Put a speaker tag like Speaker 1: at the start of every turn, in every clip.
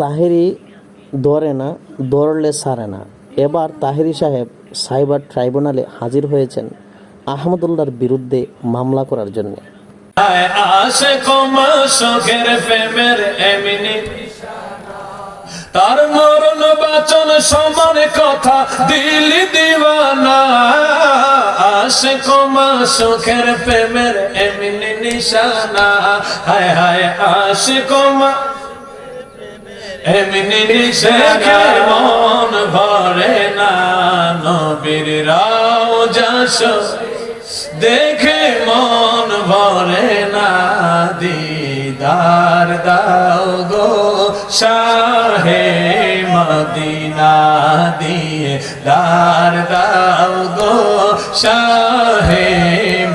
Speaker 1: তাহেরি ধরে না ধরলে সারে না। এবার তাহেরি সাহেব সাইবার ট্রাইব্যুনালে হাজির হয়েছেন আহমদুল্লার বিরুদ্ধে মামলা করার জন্য।
Speaker 2: তার মরণ বাচন সমান কথা দিলি দিওয়ানা। আশে কমা শখের প্রেমের এমনি নিশানা। হায় হায় আশে কমা এমনি নিশানা মন ভরে না, নবীর রাও যাস, দেখে মন ভরে না, দিদার দাও গো শাহে মদিনা দিয়ে, দার দাও গো শাহে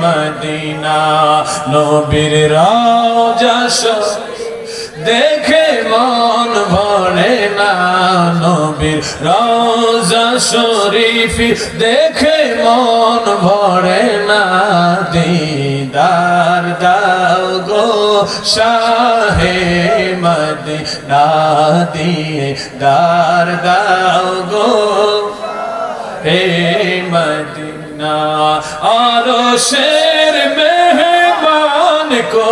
Speaker 2: মদিনা, নবীর দেখে মন ভরে না নবীর রোজা শরীফ দেখে মন ভরে না। দিদার দাও গো শাহে মদিনা দিয়ে দার দাও গো হে মদিনা। আর শের মেহমান কো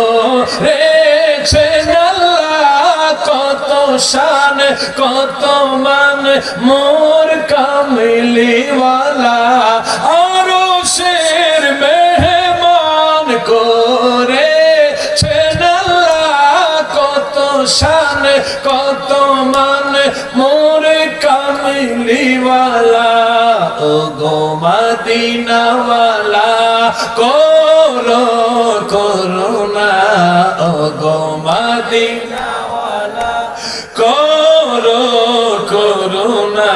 Speaker 2: রেছে শান, কত মান, মোর কামলিওয়ালা। আর শের মেহমান করে কত শান, কত মান, মোর কামলিওয়ালা। ও গো মদিনাওয়ালা, করো করুণা। ও গো করো করুণা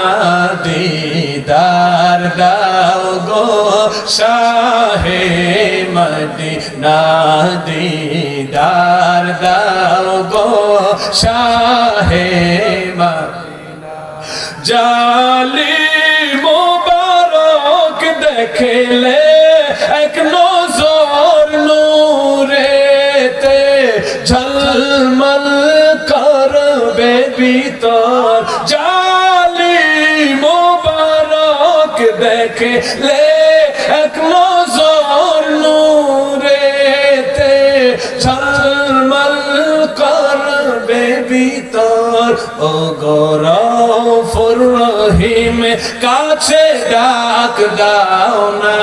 Speaker 2: দিদার দাও গো শাহে মদিনা দিদার দাও গো শাহে জালি মোবারক দেখলে ভিতর জালি মোবারক দেখলে ও গৌরফুর রহিম কাছে ডাক দাও না।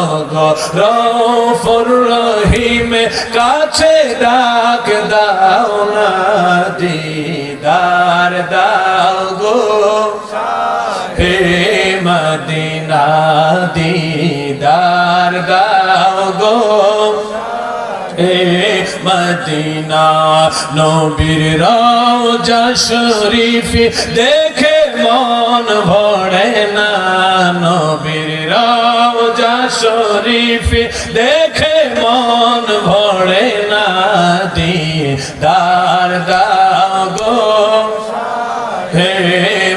Speaker 2: ও গৌরফুর রহিম কাছে ডাক দাও না। দিদার দাও গো। হে মদিনা, দিদার দাও মদিনা, নবীর রওজা শরীফ দেখে মন ভরে না। নবীর রওজা শরীফ দেখে মন ভরে না। দিদার দাও গো হে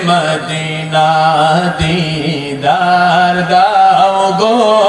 Speaker 2: মদিনা, দিদার দাও গো